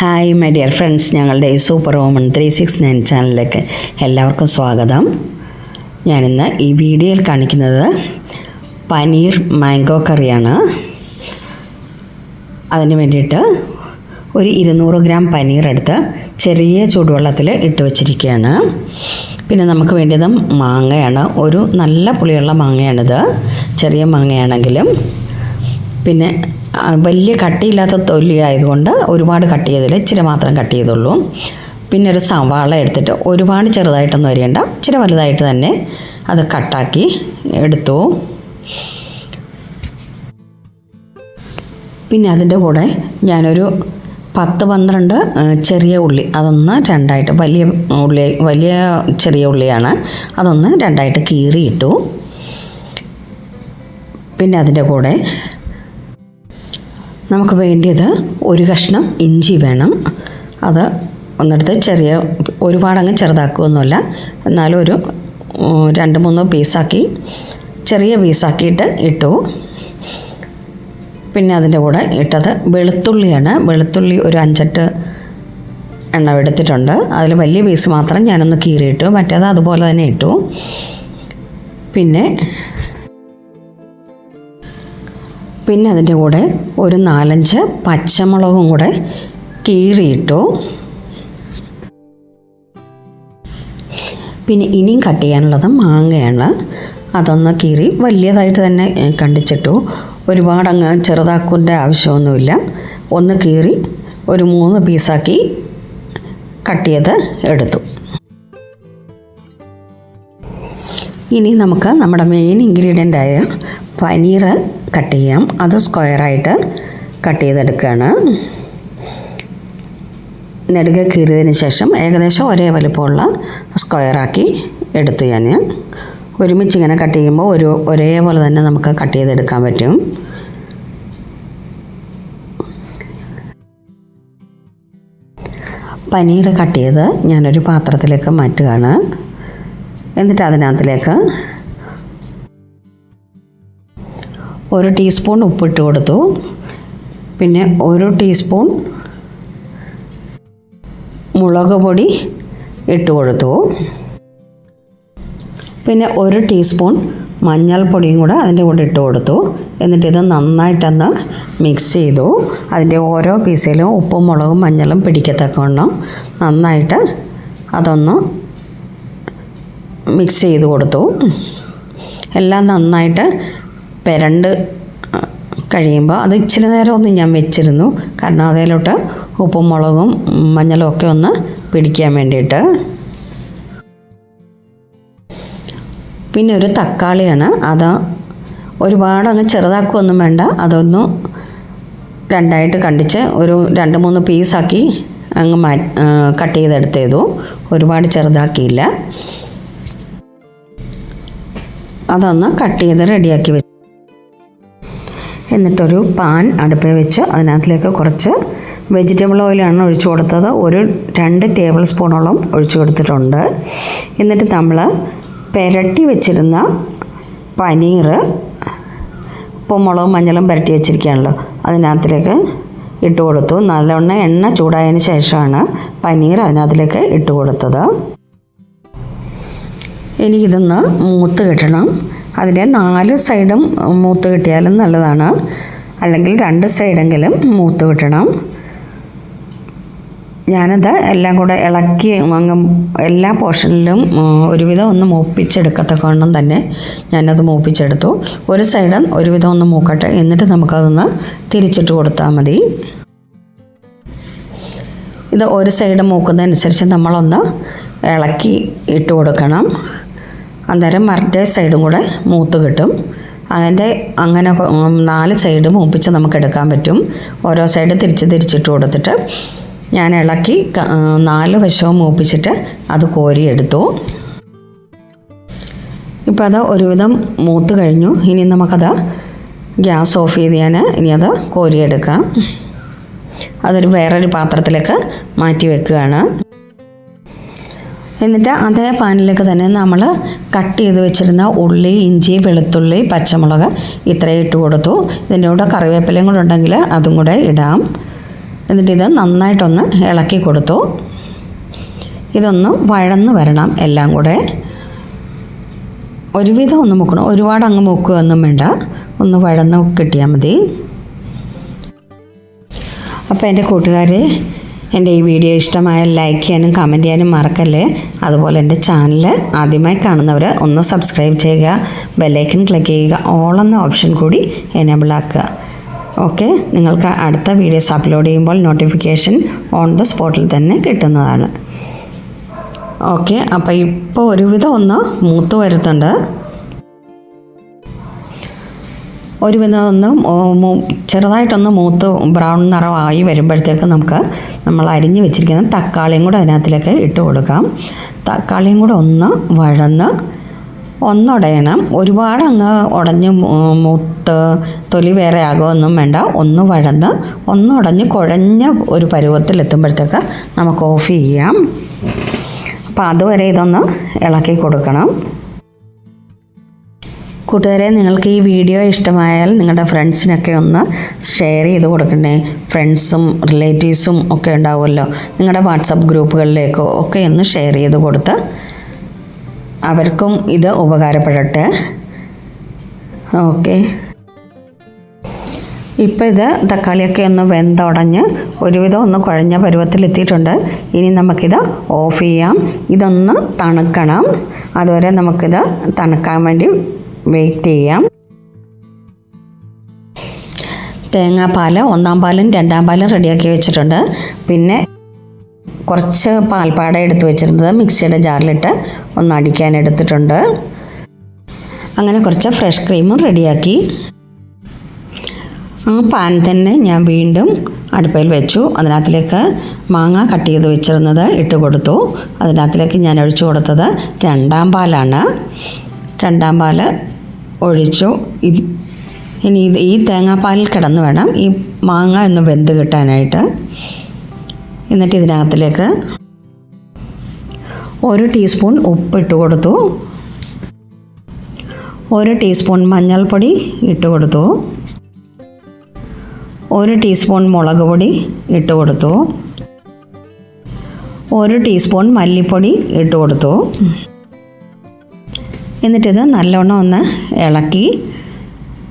Hi my dear friends ഞങ്ങളുടെ super woman three six nine ചാനലിലേക്ക് എല്ലാവർക്കും സ്വാഗതം. ഞാനിന്ന് ഈ വീഡിയോയിൽ കാണിക്കുന്നത് പനീർ മാംഗോ കറിയാണ്. അതിന് വേണ്ടിയിട്ട് ഒരു ഇരുന്നൂറ് ഗ്രാം പനീർ എടുത്ത് ചെറിയ ചൂടുവെള്ളത്തിൽ ഇട്ട് വച്ചിരിക്കുകയാണ്. പിന്നെ നമുക്ക് വേണ്ടത് മാങ്ങയാണ്. ഒരു നല്ല പുളിയുള്ള മാങ്ങയാണിത്. ചെറിയ മാങ്ങയാണെങ്കിലും പിന്നെ വലിയ കട്ടിയില്ലാത്ത തൊലി ആയതുകൊണ്ട് ഒരുപാട് കട്ട് ചെയ്തില്ല. ഇച്ചിരി മാത്രം കട്ട് ചെയ്തുള്ളൂ. പിന്നെ ഒരു സവാള എടുത്തിട്ട് ഒരുപാട് ചെറുതായിട്ടൊന്നും അരിയണ്ട. ഇച്ചിരി വലുതായിട്ട് തന്നെ അത് കട്ടാക്കി എടുത്തു. പിന്നെ അതിന്റെ കൂടെ ഞാനൊരു പത്ത് പന്ത്രണ്ട് ചെറിയ ഉള്ളി. അതൊന്ന് രണ്ടായിട്ട് വലിയ ഉള്ളി വലിയ ചെറിയ ഉള്ളിയാണ്. അതൊന്ന് രണ്ടായിട്ട് കീറിയിട്ടു. പിന്നെ അതിന്റെ കൂടെ നമുക്ക് വേണ്ടിയത് ഒരു കഷ്ണം ഇഞ്ചി വേണം. അത് ഒന്നെടുത്ത് ചെറിയ ഒരുപാടങ്ങ് ചെറുതാക്കുകയൊന്നുമല്ല. എന്നാലും ഒരു രണ്ട് മൂന്ന് പീസാക്കി ചെറിയ പീസാക്കിയിട്ട് ഇട്ടു. പിന്നെ അതിന്റെ കൂടെ ഇട്ടത് വെളുത്തുള്ളിയാണ്. വെളുത്തുള്ളി ഒരു അഞ്ചെട്ട് എണ്ണം എടുത്തിട്ടുണ്ട്. അതിൽ വലിയ പീസ് മാത്രം ഞാനൊന്ന് കീറിയിട്ടു മറ്റേത് അതുപോലെ തന്നെ ഇട്ടു. പിന്നെ പിന്നെ അതിന്റെ കൂടെ ഒരു നാലഞ്ച് പച്ചമുളകും കൂടെ കീറിയിട്ടു. പിന്നെ ഇനിയും കട്ട് ചെയ്യാനുള്ളത് മാങ്ങയാണ്. അതൊന്ന് കീറി വലിയതായിട്ട് തന്നെ കണ്ടിച്ചിട്ടു. ഒരുപാട് അങ്ങ് ചെറുതാക്കേണ്ട ആവശ്യമൊന്നുമില്ല. ഒന്ന് കീറി ഒരു മൂന്ന് പീസാക്കി കട്ട് ചെയ്ത് എടുത്തു. ഇനി നമുക്ക് നമ്മുടെ മെയിൻ ഇൻഗ്രീഡിയന്റായ പനീർ കട്ട് ചെയ്യാം. അത് സ്ക്വയറായിട്ട് കട്ട് ചെയ്തെടുക്കുകയാണ് നെടുക കീറിയതിന് ശേഷം ഏകദേശം ഒരേ വലുപ്പമുള്ള സ്ക്വയറാക്കി എടുത്ത് ഞാൻ ഒരുമിച്ച് ഇങ്ങനെ കട്ട് ചെയ്യുമ്പോൾ ഒരു ഒരേപോലെ തന്നെ നമുക്ക് കട്ട് ചെയ്തെടുക്കാൻ പറ്റും. പനീർ കട്ട് ചെയ്ത് ഞാനൊരു പാത്രത്തിലേക്ക് മാറ്റുകയാണ്. എന്നിട്ട് അതിനകത്തിലേക്ക് ഒരു ടീസ്പൂൺ ഉപ്പിട്ട് കൊടുത്തു. പിന്നെ ഒരു ടീസ്പൂൺ മുളക് പൊടി ഇട്ട് കൊടുത്തു. പിന്നെ ഒരു ടീസ്പൂൺ മഞ്ഞൾപ്പൊടിയും കൂടെ അതിന്റെ കൂടെ ഇട്ട് കൊടുത്തു. എന്നിട്ട് ഇത് നന്നായിട്ടൊന്ന് മിക്സ് ചെയ്തു. അതിന്റെ ഓരോ പീസിലും ഉപ്പും മുളകും മഞ്ഞളും പിടിക്കത്തക്കവണ്ണം നന്നായിട്ട് അതൊന്ന് മിക്സ് ചെയ്ത് കൊടുത്തു. എല്ലാം നന്നായിട്ട് പെരണ്ട് കഴിയുമ്പോൾ അത് ഇച്ചിരി നേരം ഒന്ന് ഞാൻ വെച്ചിരുന്നു. കാരണം അതിലോട്ട് ഉപ്പും മുളകും മഞ്ഞളും ഒക്കെ ഒന്ന് പിടിക്കാൻ വേണ്ടിയിട്ട്. പിന്നെ ഒരു തക്കാളിയാണ്. അത് ഒരുപാട് അങ്ങ് ചെറുതാക്കുകയൊന്നും വേണ്ട. അതൊന്ന് രണ്ടായിട്ട് കണ്ടിച്ച് ഒരു രണ്ട് മൂന്ന് പീസാക്കി അങ്ങ് മാ കട്ട് ചെയ്തെടുത്തേതു. ഒരുപാട് ചെറുതാക്കിയില്ല. അതൊന്ന് കട്ട് ചെയ്ത് റെഡിയാക്കി വെച്ചു എന്നിട്ടൊരു പാൻ അടുപ്പിൽ വെച്ച് അതിനകത്തിലേക്ക് കുറച്ച് വെജിറ്റബിൾ ഓയിലാണ് ഒഴിച്ചു കൊടുത്തത്. ഒരു രണ്ട് ടേബിൾ സ്പൂണോളം ഒഴിച്ചു കൊടുത്തിട്ടുണ്ട്. എന്നിട്ട് നമ്മൾ പുരട്ടി വെച്ചിരുന്ന പനീർ ഉപ്പും മുളകും മഞ്ഞളും പുരട്ടി വെച്ചിരിക്കുകയാണല്ലോ. അതിനകത്തിലേക്ക് ഇട്ട് കൊടുത്തു. നല്ലവണ്ണം എണ്ണ ചൂടായതിന് ശേഷമാണ് പനീർ അതിനകത്തിലേക്ക് ഇട്ട് കൊടുത്തത്. എനിക്കിതൊന്ന് മൂത്ത് കിട്ടണം. അതിന്റെ നാല് സൈഡും മൂത്ത് കിട്ടിയാലും നല്ലതാണ്. അല്ലെങ്കിൽ രണ്ട് സൈഡെങ്കിലും മൂത്ത് കിട്ടണം. ഞാനത് എല്ലാം കൂടെ ഇളക്കി അങ്ങ് എല്ലാ പോർഷനിലും ഒരുവിധം ഒന്ന് മൂപ്പിച്ചെടുക്കത്തക്കവണ്ണം തന്നെ ഞാനത് മൂപ്പിച്ചെടുത്തു. ഒരു സൈഡ് ഒരുവിധം ഒന്ന് മൂക്കട്ടെ. എന്നിട്ട് നമുക്കതൊന്ന് തിരിച്ചിട്ട് കൊടുത്താൽ മതി. ഇത് ഒരു സൈഡ് മൂക്കുന്നതനുസരിച്ച് നമ്മളൊന്ന് ഇളക്കി ഇട്ട് കൊടുക്കണം. അന്നേരം മറ്റേ സൈഡും കൂടെ മൂത്ത് കിട്ടും. അതിന്റെ അങ്ങനെ നാല് സൈഡ് മൂപ്പിച്ച് നമുക്ക് എടുക്കാൻ പറ്റും. ഓരോ സൈഡ് തിരിച്ച് തിരിച്ചിട്ട് കൊടുത്തിട്ട് ഞാൻ ഇളക്കി നാല് വശവും മൂപ്പിച്ചിട്ട് അത് കോരിയെടുത്തു. ഇപ്പം അത് ഒരുവിധം മൂത്ത് കഴിഞ്ഞു. ഇനി നമുക്കത് ഗ്യാസ് ഓഫ് ചെയ്ത് ഞാൻ ഇനി അത് കോരിയെടുക്കാം. അതൊരു വേറൊരു പാത്രത്തിലേക്ക് മാറ്റി വെക്കുകയാണ്. എന്നിട്ട് അതേ പാനിലേക്ക് തന്നെ നമ്മൾ കട്ട് ചെയ്ത് വെച്ചിരുന്ന ഉള്ളി ഇഞ്ചി വെളുത്തുള്ളി പച്ചമുളക് ഇത്രയും ഇട്ട് കൊടുത്തു. ഇതിന്റെ കൂടെ കറിവേപ്പിലയും കൂടെ ഉണ്ടെങ്കിൽ അതും കൂടെ ഇടാം. എന്നിട്ട് ഇത് നന്നായിട്ടൊന്ന് ഇളക്കി കൊടുത്തു. ഇതൊന്ന് വഴന്ന് വരണം എല്ലാം കൂടെ. ഒരുവിധം ഒന്ന് മുക്കണം. ഒരുപാട് അങ്ങ് മുക്കുകയൊന്നും വേണ്ട. ഒന്ന് വഴന്ന് കിട്ടിയാൽ മതി. അപ്പോൾ എന്റെ കൂട്ടുകാരെ എന്റെ ഈ വീഡിയോ ഇഷ്ടമായാൽ ലൈക്ക് ചെയ്യാനും കമന്റ് ചെയ്യാനും മറക്കല്ലേ? അതുപോലെ എന്റെ ചാനൽ ആദ്യമായി കാണുന്നവർ ഒന്ന് സബ്സ്ക്രൈബ് ചെയ്യുക ബെല്ലൈക്കൺ ക്ലിക്ക് ചെയ്യുക ഓൾ എന്ന ഓപ്ഷൻ കൂടി എനേബിൾ ആക്കുക. ഓക്കെ നിങ്ങൾക്ക് അടുത്ത വീഡിയോസ് അപ്ലോഡ് ചെയ്യുമ്പോൾ നോട്ടിഫിക്കേഷൻ ഓൺ ദ സ്പോട്ടിൽ തന്നെ കിട്ടുന്നതാണ്. ഓക്കെ അപ്പോൾ ഇപ്പോൾ ഒരുവിധം ഒന്ന് മൂത്ത് വരുത്തുണ്ട് മൂ- മൂ- ചെറുതായിട്ടൊന്ന് മൂത്ത് ബ്രൗൺ നിറമായി വരുമ്പോഴത്തേക്ക് നമുക്ക് നമ്മൾ അരിഞ്ഞു വെച്ചിരിക്കുന്ന തക്കാളിയും കൂടെ അതിനകത്തിലേക്ക് ഇട്ട് കൊടുക്കാം. തക്കാളിയും കൂടെ ഒന്ന് വഴന്ന് ഒന്നുടയണം. ഒരുപാട് അങ്ങ് ഉടഞ്ഞ് മൂത്ത് തൊലി വേറെ ആകുമൊന്നും വേണ്ട. ഒന്ന് വഴന്ന് ഒന്നുടഞ്ഞ് കുഴഞ്ഞ ഒരു പരുവത്തിലെത്തുമ്പോഴത്തേക്ക് നമുക്ക് ഓഫ് ചെയ്യാം. അപ്പോൾ അതുവരെ ഇതൊന്ന് ഇളക്കി കൊടുക്കണം. കൂട്ടുകാരെ നിങ്ങൾക്ക് ഈ വീഡിയോ ഇഷ്ടമായാൽ നിങ്ങളുടെ ഫ്രണ്ട്സിനൊക്കെ ഒന്ന് ഷെയർ ചെയ്ത് കൊടുക്കണേ ഫ്രണ്ട്സും റിലേറ്റീവ്സും ഒക്കെ ഉണ്ടാവുമല്ലോ. നിങ്ങളുടെ വാട്സപ്പ് ഗ്രൂപ്പുകളിലേക്കോ ഒക്കെ ഒന്ന് ഷെയർ ചെയ്ത് കൊടുത്ത് അവർക്കും ഇത് ഉപകാരപ്പെടട്ടെ. ഓക്കെ. ഇപ്പം ഇത് തക്കാളിയൊക്കെ ഒന്ന് വെന്തുടഞ്ഞ് ഒരുവിധം ഒന്ന് കുഴഞ്ഞ പരുവത്തിലെത്തിയിട്ടുണ്ട്. ഇനി നമുക്കിത് ഓഫ് ചെയ്യാം. ഇതൊന്ന് തണുക്കണം. അതുവരെ നമുക്കിത് തണുക്കാൻ വേണ്ടി വെയിറ്റ് ചെയ്യാം തേങ്ങാപ്പാൽ ഒന്നാം പാലും രണ്ടാം പാലും റെഡിയാക്കി വെച്ചിട്ടുണ്ട്. പിന്നെ കുറച്ച് പാൽപ്പാട എടുത്ത് വെച്ചിരുന്നത് മിക്സിയുടെ ജാറിലിട്ട് ഒന്ന് അടിക്കാൻ എടുത്തിട്ടുണ്ട്. അങ്ങനെ കുറച്ച് ഫ്രഷ് ക്രീമും റെഡിയാക്കി. ആ പാൻ തന്നെ ഞാൻ വീണ്ടും അടുപ്പയിൽ വെച്ചു. അതിനകത്തിലേക്ക് മാങ്ങ കട്ട് ചെയ്ത് വെച്ചിരുന്നത് ഇട്ട് കൊടുത്തു. അതിനകത്തിലേക്ക് ഞാൻ ഒഴിച്ചു കൊടുത്തത് രണ്ടാം പാലാണ്. രണ്ടാം പാൽ ഒഴിച്ചു. ഇനി ഈ തേങ്ങാപ്പാലിൽ കിടന്ന് വേണം. ഈ മാങ്ങ ഒന്ന് വെന്ത് കിട്ടാനായിട്ട്. എന്നിട്ട് ഇതിനകത്തിലേക്ക് ഒരു ടീസ്പൂൺ ഉപ്പിട്ട് കൊടുത്തു. ഒരു ടീസ്പൂൺ മഞ്ഞൾപ്പൊടി ഇട്ട് കൊടുത്തു. ഒരു ടീസ്പൂൺ മുളക് പൊടി ഇട്ട് കൊടുത്തു. ഒരു ടീസ്പൂൺ മല്ലിപ്പൊടി ഇട്ട് കൊടുത്തു. എന്നിട്ടിത് നല്ലോണം ഒന്ന് ഇളക്കി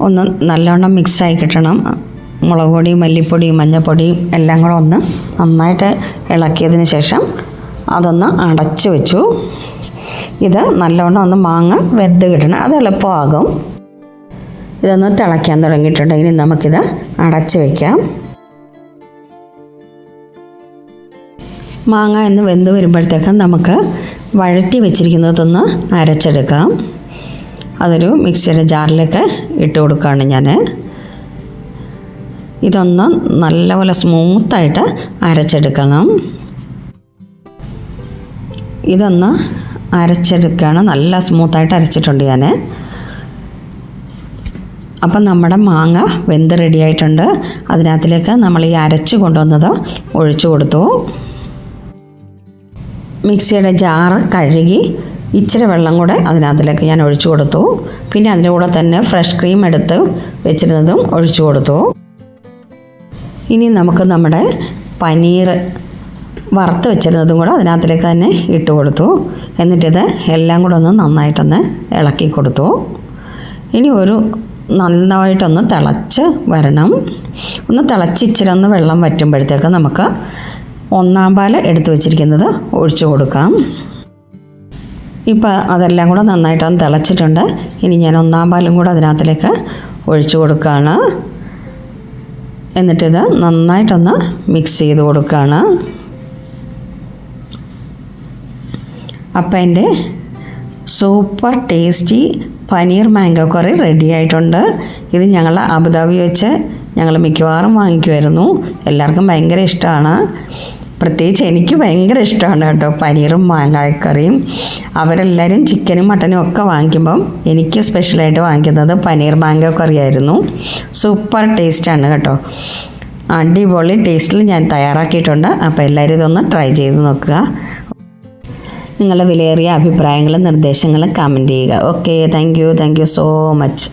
ഒന്ന് നല്ലോണം മിക്സായി കിട്ടണം. മുളക് പൊടി മല്ലിപ്പൊടി മഞ്ഞൾപ്പൊടി എല്ലാം കൂടെ ഒന്ന് നന്നായിട്ട് ഇളക്കിയതിന് ശേഷം അതൊന്ന് അടച്ചു വെച്ചു. ഇത് നല്ലോണം ഒന്ന് മാങ്ങ വെന്ത് കിട്ടണം. അത് എളുപ്പമാകും. ഇതൊന്ന് തിളയ്ക്കാൻ തുടങ്ങിയിട്ടുണ്ടെങ്കിൽ നമുക്കിത് അടച്ചു വയ്ക്കാം മാങ്ങ എന്ന് വെന്ത് വരുമ്പോഴത്തേക്കും നമുക്ക് വഴറ്റി വെച്ചിരിക്കുന്നതൊന്ന് അരച്ചെടുക്കാം. അതൊരു മിക്സിയുടെ ജാറിലേക്ക് ഇട്ട് കൊടുക്കുകയാണ് ഞാൻ ഇതൊന്ന് നല്ലപോലെ സ്മൂത്തായിട്ട് അരച്ചെടുക്കണം. ഇതൊന്ന് അരച്ചെടുക്കുകയാണ് നല്ല സ്മൂത്തായിട്ട് അരച്ചിട്ടുണ്ട് ഞാൻ അപ്പം നമ്മുടെ മാങ്ങ വെന്ത് റെഡിയായിട്ടുണ്ട് അതിനകത്തിലേക്ക് നമ്മൾ ഈ അരച്ച് കൊണ്ടുവന്നത് ഒഴിച്ചു കൊടുത്തു. മിക്സിയുടെ ജാറ് കഴുകി ഇച്ചിരി വെള്ളം കൂടെ അതിനകത്തിലേക്ക് ഞാൻ ഒഴിച്ചു കൊടുത്തു. പിന്നെ അതിന്റെ കൂടെ തന്നെ ഫ്രഷ് ക്രീം എടുത്ത് വെച്ചിരുന്നതും ഒഴിച്ചു കൊടുത്തു. ഇനി നമുക്ക് നമ്മുടെ പനീർ വറുത്ത് വെച്ചിരുന്നതും കൂടെ അതിനകത്തിലേക്ക് തന്നെ ഇട്ട് കൊടുത്തു. എന്നിട്ടിത് എല്ലാം കൂടെ ഒന്ന് നന്നായിട്ടൊന്ന് ഇളക്കി കൊടുത്തു. ഇനി ഒരു നന്നായിട്ടൊന്ന് തിളച്ച് വരണം. ഒന്ന് തിളച്ച് ഒന്ന് വെള്ളം വറ്റുമ്പോഴത്തേക്ക് നമുക്ക് ഒന്നാം പാൽ എടുത്തു വെച്ചിരിക്കുന്നത് ഒഴിച്ചു കൊടുക്കാം. ഇപ്പോൾ അതെല്ലാം കൂടെ നന്നായിട്ടൊന്ന് തിളച്ചിട്ടുണ്ട്. ഇനി ഞാൻ ഒന്നാം പാലും കൂടെ അതിനകത്തിലേക്ക് ഒഴിച്ചു കൊടുക്കുകയാണ്. എന്നിട്ടിത് നന്നായിട്ടൊന്ന് മിക്സ് ചെയ്ത് കൊടുക്കുകയാണ്. അപ്പം എന്റെ super tasty paneer mango curry ready ആയിട്ടുണ്ട്. ഇത് ഞങ്ങൾ അബുദാബി വെച്ച് ഞങ്ങൾ മിക്കവാറും വാങ്ങിക്കുമായിരുന്നു. എല്ലാവർക്കും ഭയങ്കര ഇഷ്ടമാണ്. പ്രത്യേകിച്ച് എനിക്ക് ഭയങ്കര ഇഷ്ടമാണ് കേട്ടോ. പനീറും മാങ്ങാക്കറിയും. അവരെല്ലാവരും ചിക്കനും മട്ടനും ഒക്കെ വാങ്ങിക്കുമ്പം എനിക്ക് സ്പെഷ്യലായിട്ട് വാങ്ങിക്കുന്നത് പനീർ മാംഗോ കറിയായിരുന്നു. സൂപ്പർ ടേസ്റ്റാണ് കേട്ടോ. അടിപൊളി ടേസ്റ്റിൽ ഞാൻ തയ്യാറാക്കിയിട്ടുണ്ട്. അപ്പോൾ എല്ലാവരും ഇതൊന്ന് ട്രൈ ചെയ്ത് നോക്കുക. നിങ്ങളുടെ വിലയേറിയ അഭിപ്രായങ്ങളും നിർദ്ദേശങ്ങളും കമന്റ് ചെയ്യുക. Okay thank you thank you so much